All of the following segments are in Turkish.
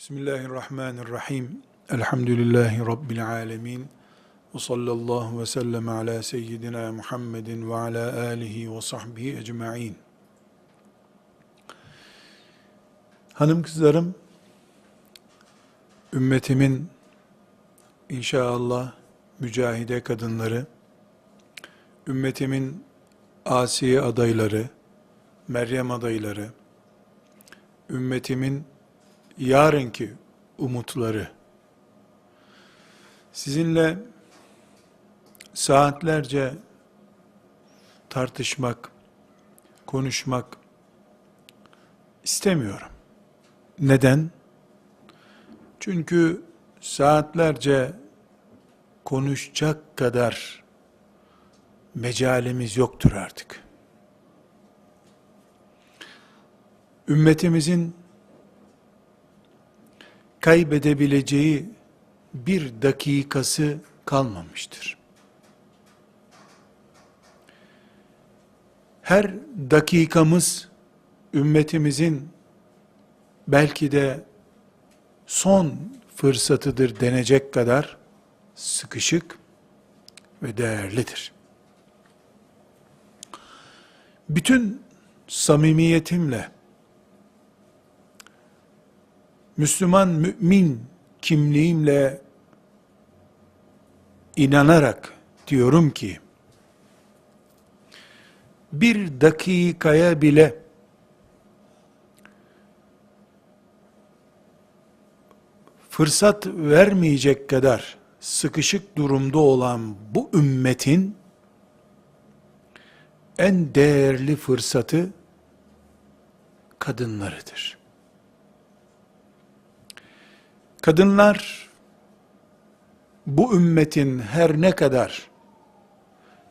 Bismillahirrahmanirrahim. Elhamdülillahi Rabbil alemin. Ve sallallahu ve sellem ala seyyidina Muhammedin ve ala alihi ve sahbihi ecma'in. Hanım kızlarım, ümmetimin inşallah mücahide kadınları, ümmetimin Asiye adayları, Meryem adayları, ümmetimin yarınki umutları, sizinle saatlerce tartışmak, konuşmak istemiyorum. Neden? Çünkü saatlerce konuşacak kadar mecalimiz yoktur artık. Ümmetimizin kaybedebileceği bir dakikası kalmamıştır. Her dakikamız ümmetimizin belki de son fırsatıdır denecek kadar sıkışık ve değerlidir. Bütün samimiyetimle Müslüman mümin kimliğimle inanarak diyorum ki bir dakikaya bile fırsat vermeyecek kadar sıkışık durumda olan bu ümmetin en değerli fırsatı kadınlarıdır. Kadınlar bu ümmetin her ne kadar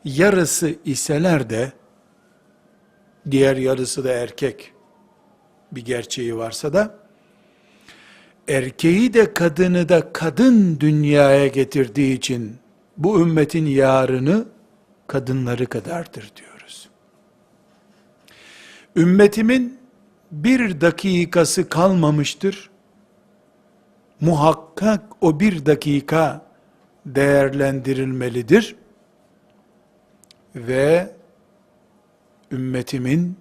yarısı iseler de diğer yarısı da erkek bir gerçeği varsa da erkeği de kadını da kadın dünyaya getirdiği için bu ümmetin yarını kadınları kadardır diyoruz. Ümmetimin bir dakikası kalmamıştır muhakkak o bir dakika değerlendirilmelidir ve ümmetimin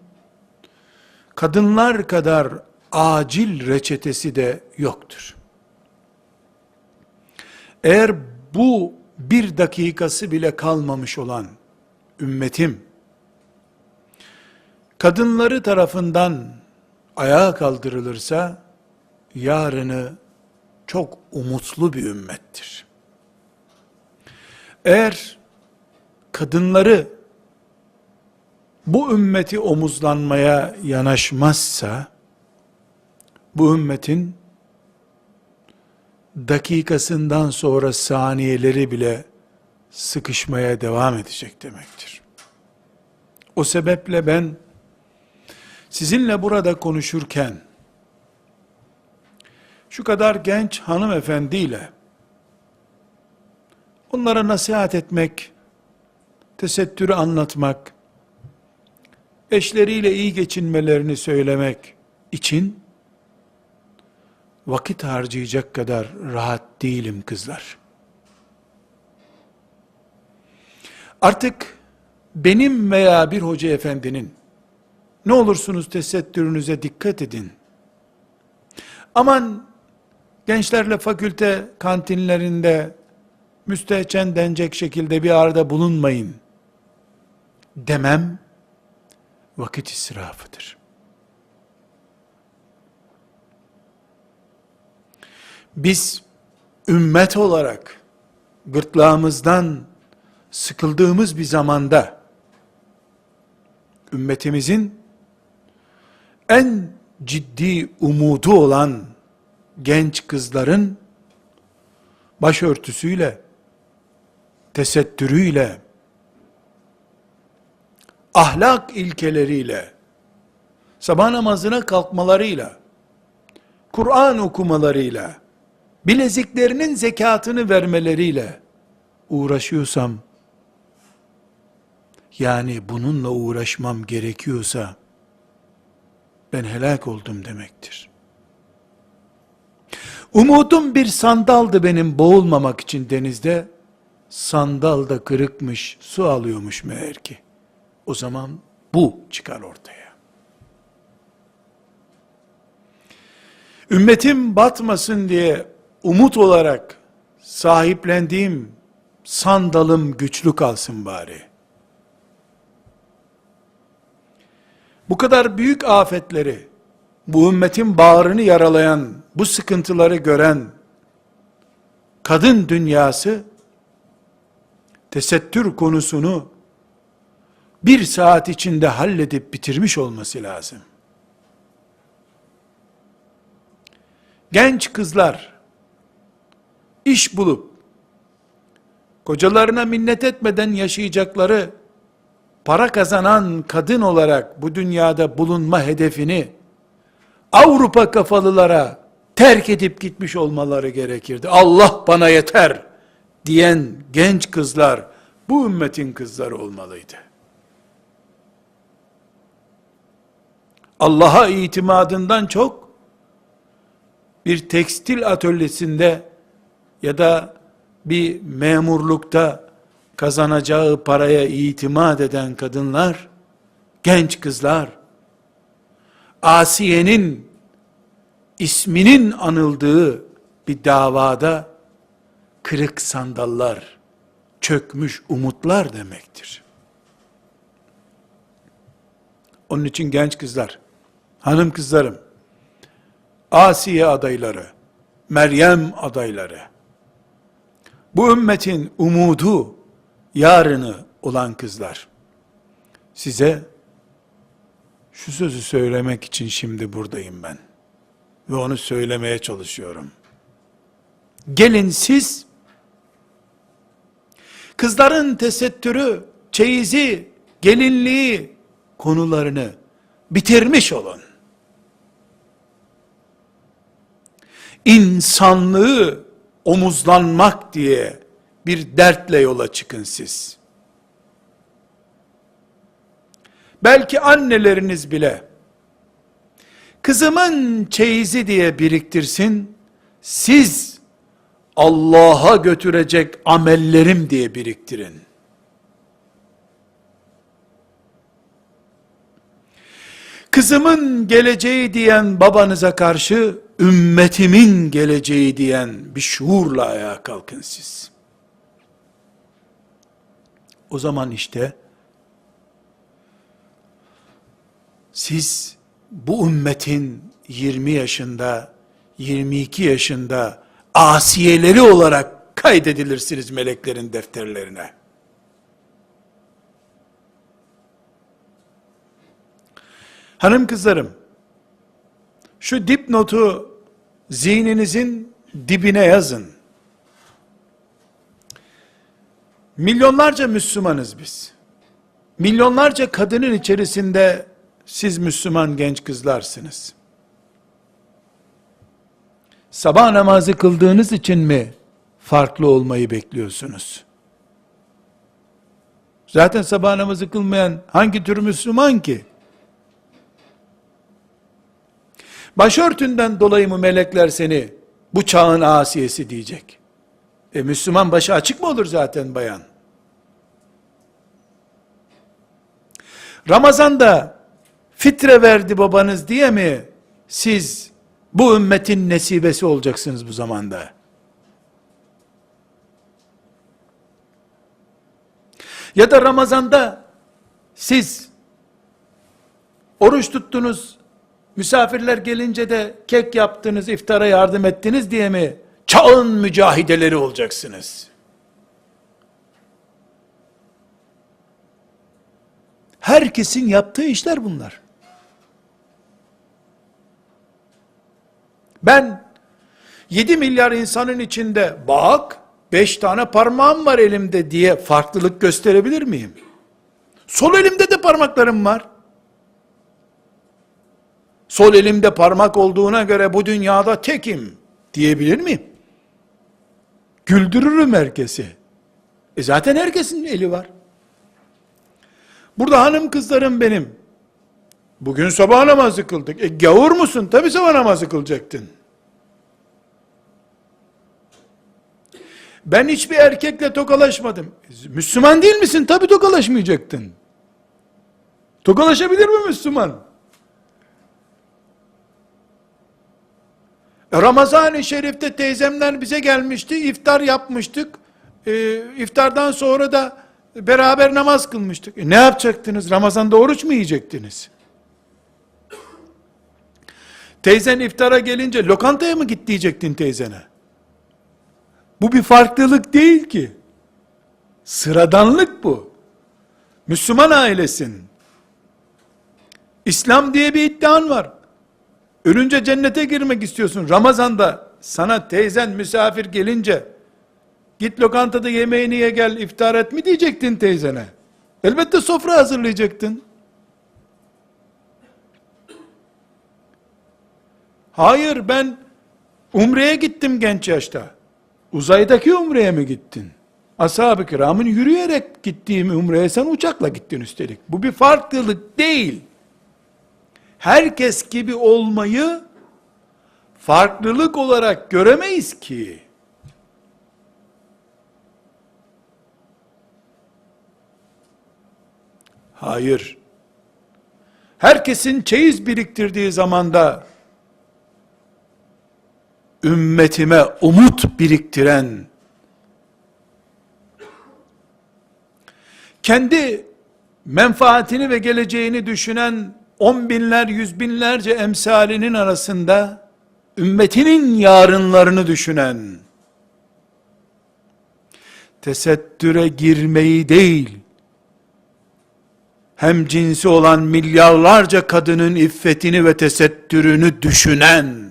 kadınlar kadar acil reçetesi de yoktur. Eğer bu bir dakikası bile kalmamış olan ümmetim, kadınları tarafından ayağa kaldırılırsa, yarını çok umutlu bir ümmettir. Eğer kadınları bu ümmeti omuzlanmaya yanaşmazsa, bu ümmetin dakikasından sonra saniyeleri bile sıkışmaya devam edecek demektir. O sebeple ben sizinle burada konuşurken şu kadar genç hanımefendiyle onlara nasihat etmek, tesettürü anlatmak, eşleriyle iyi geçinmelerini söylemek için vakit harcayacak kadar rahat değilim kızlar. Artık benim veya bir hoca efendinin ne olursunuz tesettürünüze dikkat edin. Aman gençlerle fakülte kantinlerinde müstehcen denecek şekilde bir arada bulunmayın demem vakit israfıdır. Biz ümmet olarak gırtlağımızdan sıkıldığımız bir zamanda ümmetimizin en ciddi umudu olan genç kızların başörtüsüyle, tesettürüyle, ahlak ilkeleriyle, sabah namazına kalkmalarıyla, Kur'an okumalarıyla, bileziklerinin zekatını vermeleriyle uğraşıyorsam, yani bununla uğraşmam gerekiyorsa, ben helak oldum demektir. Umudum bir sandaldı benim boğulmamak için denizde. Sandal da kırıkmış, su alıyormuş meğer ki. O zaman bu çıkar ortaya. Ümmetim batmasın diye umut olarak sahiplendiğim sandalım güçlü kalsın bari. Bu kadar büyük afetleri, bu ümmetin bağrını yaralayan, bu sıkıntıları gören kadın dünyası tesettür konusunu bir saat içinde halledip bitirmiş olması lazım. Genç kızlar iş bulup kocalarına minnet etmeden yaşayacakları para kazanan kadın olarak bu dünyada bulunma hedefini Avrupa kafalılara terk edip gitmiş olmaları gerekirdi. Allah bana yeter diyen genç kızlar bu ümmetin kızları olmalıydı. Allah'a itimadından çok bir tekstil atölyesinde ya da bir memurlukta kazanacağı paraya itimat eden kadınlar, genç kızlar, Asiye'nin isminin anıldığı bir davada kırık sandallar, çökmüş umutlar demektir. Onun için genç kızlar, hanım kızlarım, Asiye adayları, Meryem adayları, bu ümmetin umudu, yarını olan kızlar, size şu sözü söylemek için şimdi buradayım ben. Ve onu söylemeye çalışıyorum. Gelin siz, kızların tesettürü, çeyizi, gelinliği konularını bitirmiş olun. İnsanlığı omuzlanmak diye bir dertle yola çıkın siz. Belki anneleriniz bile kızımın çeyizi diye biriktirsin. Siz Allah'a götürecek amellerim diye biriktirin. Kızımın geleceği diyen babanıza karşı ümmetimin geleceği diyen bir şuurla ayağa kalkın siz. O zaman işte siz bu ümmetin 20 yaşında, 22 yaşında asiyeleri olarak kaydedilirsiniz meleklerin defterlerine. Hanım kızlarım, şu dipnotu zihninizin dibine yazın. Milyonlarca Müslümanız biz. Milyonlarca kadının içerisinde siz Müslüman genç kızlarsınız. Sabah namazı kıldığınız için mi farklı olmayı bekliyorsunuz? Zaten sabah namazı kılmayan hangi tür Müslüman ki? Başörtünden dolayı mı melekler seni bu çağın asiyesi diyecek? E Müslüman başı açık mı olur zaten bayan? Ramazan'da fitre verdi babanız diye mi siz bu ümmetin nesibesi olacaksınız bu zamanda? Ya da Ramazan'da siz oruç tuttunuz, misafirler gelince de kek yaptınız, iftara yardım ettiniz diye mi çağın mücahideleri olacaksınız? Herkesin yaptığı işler bunlar. Ben 7 milyar insanın içinde bak 5 tane parmağım var elimde diye farklılık gösterebilir miyim? Sol elimde de parmaklarım var. Sol elimde parmak olduğuna göre bu dünyada tekim diyebilir miyim? Güldürürüm herkesi. E zaten herkesin eli var. Burada hanım kızlarım benim. Bugün sabah namazı kıldık. E gavur musun? Tabi sabah namazı kılacaktın. Ben hiçbir erkekle tokalaşmadım. Müslüman değil misin? Tabi tokalaşmayacaktın. Tokalaşabilir mi Müslüman? Ramazan-ı Şerif'te teyzemler bize gelmişti, iftar yapmıştık. Ee, iftardan sonra da beraber namaz kılmıştık. E, ne yapacaktınız? Ramazan'da oruç mu yiyecektiniz? Teyzen iftara gelince lokantaya mı git diyecektin teyzene? Bu bir farklılık değil ki. Sıradanlık bu. Müslüman ailesin. İslam diye bir iddian var. Ölünce cennete girmek istiyorsun. Ramazanda sana teyzen misafir gelince git lokantada yemeğini ye gel iftar et mi diyecektin teyzene. Elbette sofra hazırlayacaktın. Hayır ben umreye gittim genç yaşta. Uzaydaki umreye mi gittin? Ashab-ı kiramın yürüyerek gittiğim umreye sen uçakla gittin üstelik. Bu bir farklılık değil. Herkes gibi olmayı farklılık olarak göremeyiz ki. Hayır. Herkesin çeyiz biriktirdiği zamanda ümmetime umut biriktiren kendi menfaatini ve geleceğini düşünen on binler, yüz binlerce emsalinin arasında ümmetinin yarınlarını düşünen tesettüre girmeyi değil hem cinsi olan milyarlarca kadının iffetini ve tesettürünü düşünen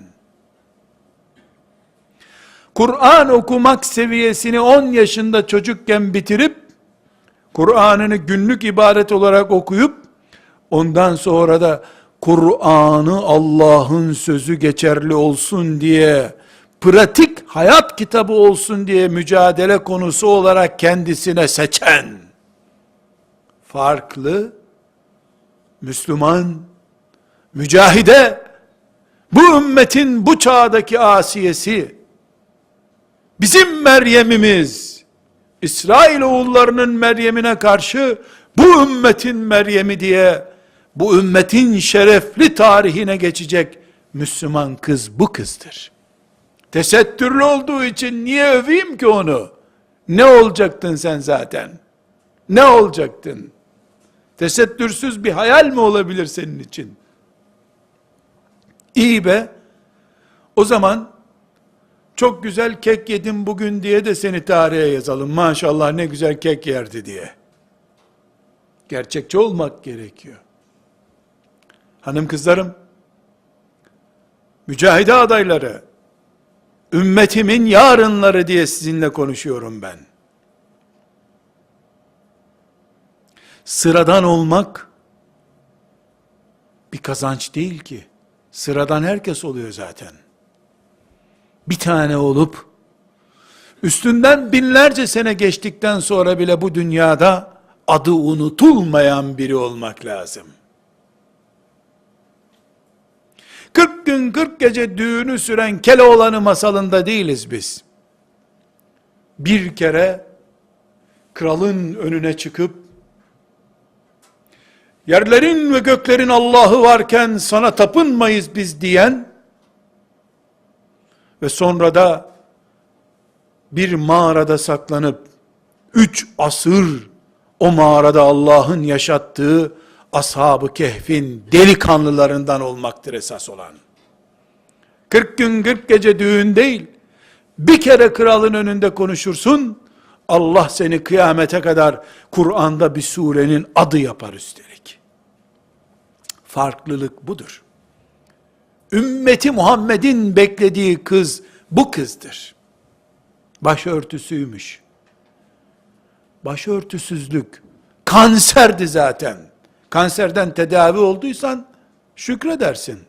Kur'an okumak seviyesini 10 yaşında çocukken bitirip Kur'an'ını günlük ibaret olarak okuyup ondan sonra da Kur'an'ı Allah'ın sözü geçerli olsun diye pratik hayat kitabı olsun diye mücadele konusu olarak kendisine seçen farklı Müslüman mücahide bu ümmetin bu çağdaki asiyesi bizim Meryem'imiz İsrail oğullarının Meryem'ine karşı bu ümmetin Meryem'i diye bu ümmetin şerefli tarihine geçecek Müslüman kız bu kızdır. Tesettürlü olduğu için niye öveyim ki onu? Ne olacaktın sen zaten? Ne olacaktın? Tesettürsüz bir hayal mi olabilir senin için? İyi be. O zaman çok güzel kek yedim bugün diye de seni tarihe yazalım. Maşallah ne güzel kek yerdi diye. Gerçekçi olmak gerekiyor. Hanım kızlarım, mücahide adayları, ümmetimin yarınları diye sizinle konuşuyorum ben. Sıradan olmak bir kazanç değil ki. Sıradan herkes oluyor zaten. Bir tane olup üstünden binlerce sene geçtikten sonra bile bu dünyada adı unutulmayan biri olmak lazım. 40 gün 40 gece düğünü süren Keloğlan'ı masalında değiliz biz. Bir kere kralın önüne çıkıp yerlerin ve göklerin Allah'ı varken sana tapınmayız biz diyen ve sonra da bir mağarada saklanıp üç asır o mağarada Allah'ın yaşattığı ashab-ı kehfin delikanlılarından olmaktır esas olan. 40 gün 40 gece düğün değil, bir kere kralın önünde konuşursun, Allah seni kıyamete kadar Kur'an'da bir surenin adı yapar üstelik. Farklılık budur. Ümmeti Muhammed'in beklediği kız bu kızdır. Başörtüsüymüş. Başörtüsüzlük kanserdi zaten. Kanserden tedavi olduysan şükredersin.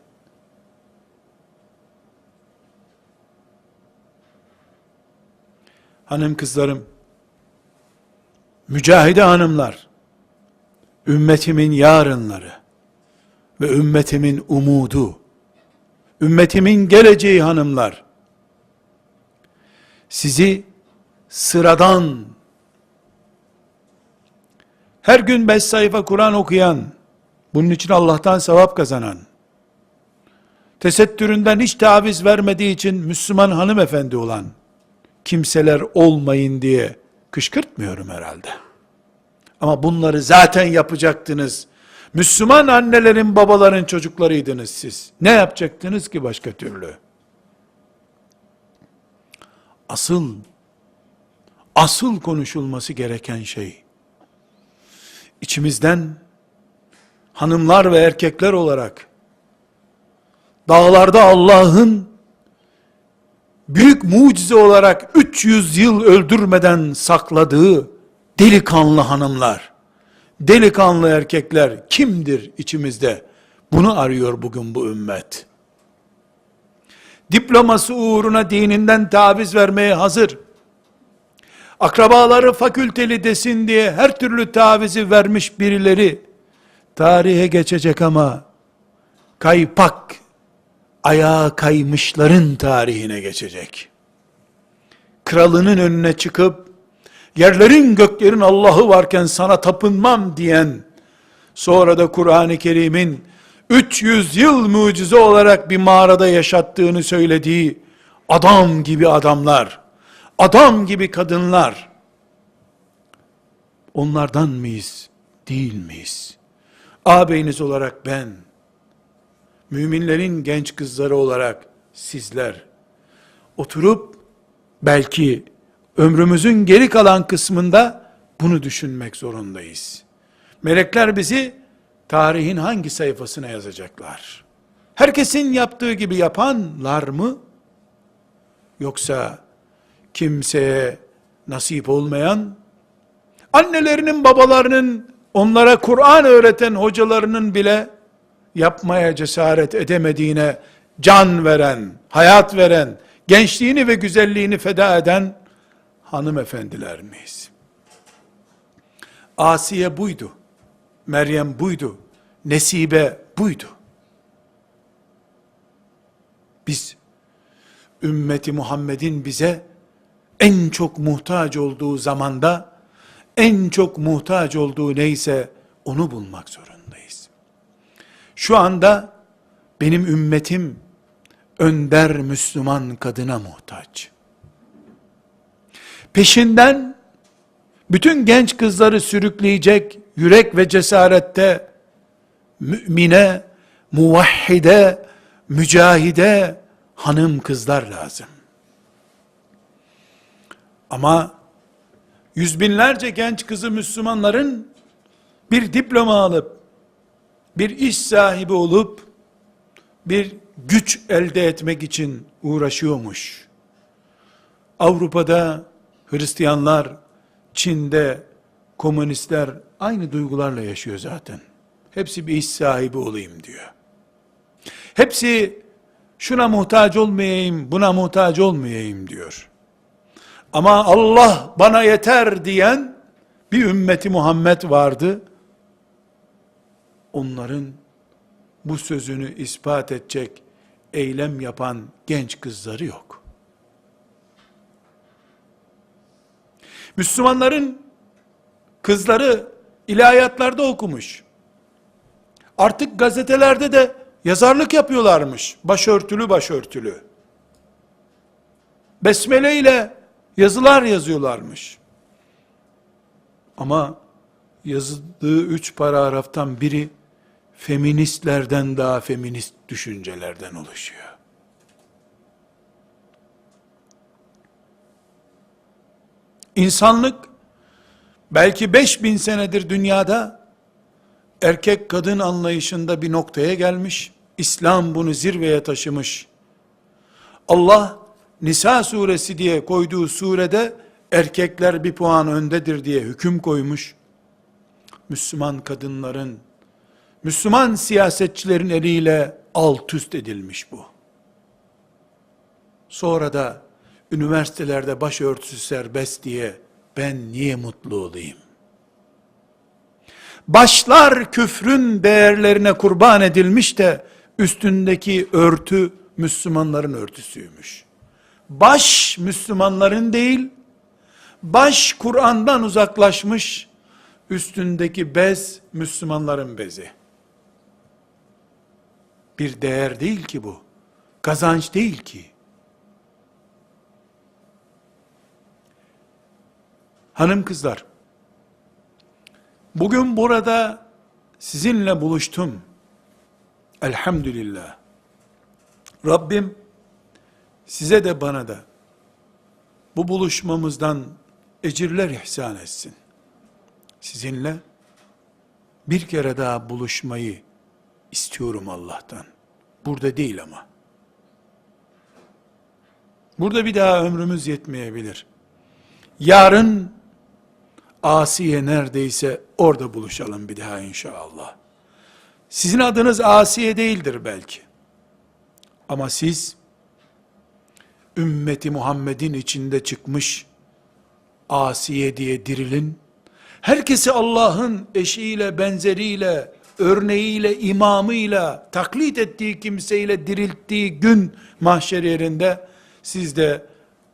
Hanım kızlarım, mücahide hanımlar, ümmetimin yarınları ve ümmetimin umudu, ümmetimin geleceği hanımlar, sizi sıradan, her gün beş sayfa Kur'an okuyan, bunun için Allah'tan sevap kazanan, tesettüründen hiç taviz vermediği için Müslüman hanımefendi olan kimseler olmayın diye kışkırtmıyorum herhalde. Ama bunları zaten yapacaktınız. Müslüman annelerin, babaların çocuklarıydınız siz. Ne yapacaktınız ki başka türlü? Asıl, asıl konuşulması gereken şey, içimizden hanımlar ve erkekler olarak dağlarda Allah'ın büyük mucize olarak 300 yıl öldürmeden sakladığı delikanlı hanımlar, delikanlı erkekler kimdir içimizde? Bunu arıyor bugün bu ümmet. Diploması uğruna dininden taviz vermeye hazır. Akrabaları fakülteli desin diye her türlü tavizi vermiş birileri tarihe geçecek ama kaypak ayağa kaymışların tarihine geçecek. Kralının önüne çıkıp yerlerin göklerin Allah'ı varken sana tapınmam diyen sonra da Kur'an-ı Kerim'in 300 yıl mucize olarak bir mağarada yaşattığını söylediği adam gibi adamlar, adam gibi kadınlar onlardan mıyız, değil miyiz? Ağabeyiniz olarak ben, müminlerin genç kızları olarak sizler oturup belki ömrümüzün geri kalan kısmında bunu düşünmek zorundayız. Melekler bizi tarihin hangi sayfasına yazacaklar? Herkesin yaptığı gibi yapanlar mı? Yoksa kimseye nasip olmayan, annelerinin babalarının onlara Kur'an öğreten hocalarının bile yapmaya cesaret edemediğine can veren, hayat veren, gençliğini ve güzelliğini feda eden hanımefendiler miyiz? Asiye buydu. Meryem buydu. Nesibe buydu. Biz ümmeti Muhammed'in bize en çok muhtaç olduğu zamanda en çok muhtaç olduğu neyse onu bulmak zorundayız. Şu anda benim ümmetim önder Müslüman kadına muhtaç. Peşinden bütün genç kızları sürükleyecek yürek ve cesarette mümine, muvahhide, mücahide hanım kızlar lazım. Ama yüz binlerce genç kızı Müslümanların bir diploma alıp, bir iş sahibi olup, bir güç elde etmek için uğraşıyormuş. Avrupa'da Hristiyanlar, Çin'de komünistler aynı duygularla yaşıyor zaten. Hepsi bir iş sahibi olayım diyor. Hepsi şuna muhtaç olmayayım, buna muhtaç olmayayım diyor. Ama Allah bana yeter diyen bir ümmeti Muhammed vardı. Onların bu sözünü ispat edecek eylem yapan genç kızları yok. Müslümanların kızları ilahiyatlarda okumuş. Artık gazetelerde de yazarlık yapıyorlarmış. Başörtülü başörtülü. Besmele ile yazılar yazıyorlarmış. Ama yazdığı üç paragraftan biri feministlerden daha feminist düşüncelerden oluşuyor. İnsanlık belki 5000 senedir dünyada erkek kadın anlayışında bir noktaya gelmiş. İslam bunu zirveye taşımış. Allah Nisa suresi diye koyduğu surede erkekler bir puan öndedir diye hüküm koymuş. Müslüman kadınların, Müslüman siyasetçilerin eliyle alt üst edilmiş bu. Sonra da üniversitelerde başörtüsü serbest diye ben niye mutlu olayım? Başlar küfrün değerlerine kurban edilmiş de üstündeki örtü Müslümanların örtüsüymüş. Baş Müslümanların değil, Baş Kur'an'dan uzaklaşmış, üstündeki bez Müslümanların bezi. Bir değer değil ki bu. Kazanç değil ki. Hanım kızlar, bugün burada sizinle buluştum. Elhamdülillah. Rabbim size de bana da bu buluşmamızdan ecirler ihsan etsin. Sizinle bir kere daha buluşmayı istiyorum Allah'tan. Burada değil ama. Burada bir daha ömrümüz yetmeyebilir. Yarın Asiye neredeyse orada buluşalım bir daha inşallah. Sizin adınız Asiye değildir belki. Ama siz ümmeti Muhammed'in içinde çıkmış Asiye diye dirilin. Herkesi Allah'ın eşiyle, benzeriyle, örneğiyle, imamıyla, taklit ettiği kimseyle dirilttiği gün mahşer yerinde siz de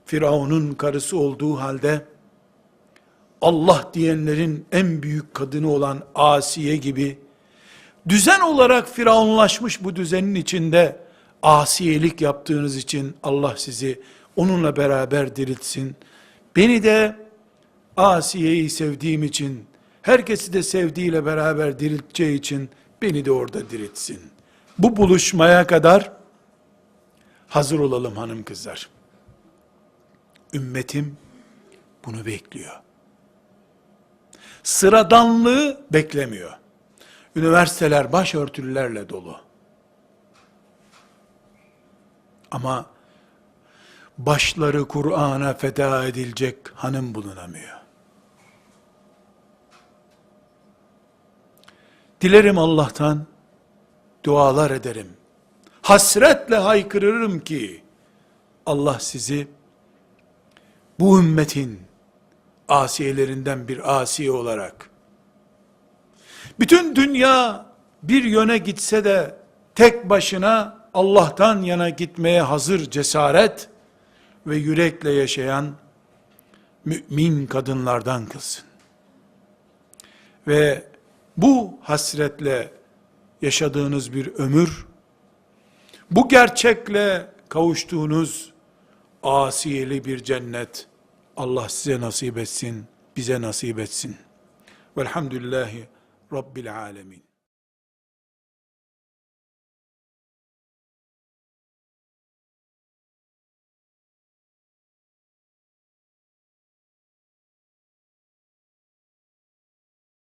Firavun'un karısı olduğu halde Allah diyenlerin en büyük kadını olan Asiye gibi düzen olarak firavunlaşmış bu düzenin içinde asiyelik yaptığınız için Allah sizi onunla beraber diriltsin. Beni de Asiye'yi sevdiğim için, herkesi de sevdiğiyle beraber dirilteceği için beni de orada diriltsin. Bu buluşmaya kadar hazır olalım hanım kızlar. Ümmetim bunu bekliyor. Sıradanlığı beklemiyor. Üniversiteler başörtülerle dolu. Ama başları Kur'an'a feda edilecek hanım bulunamıyor. Dilerim Allah'tan, dualar ederim. Hasretle haykırırım ki, Allah sizi, bu ümmetin asiyelerinden bir asiye olarak, bütün dünya bir yöne gitse de, tek başına Allah'tan yana gitmeye hazır cesaret ve yürekle yaşayan mümin kadınlardan kılsın. Ve bu hasretle yaşadığınız bir ömür, bu gerçekle kavuştuğunuz asiyeli bir cennet, Allah size nasip etsin, bize nasip etsin. Velhamdülillahi Rabbil Alemin.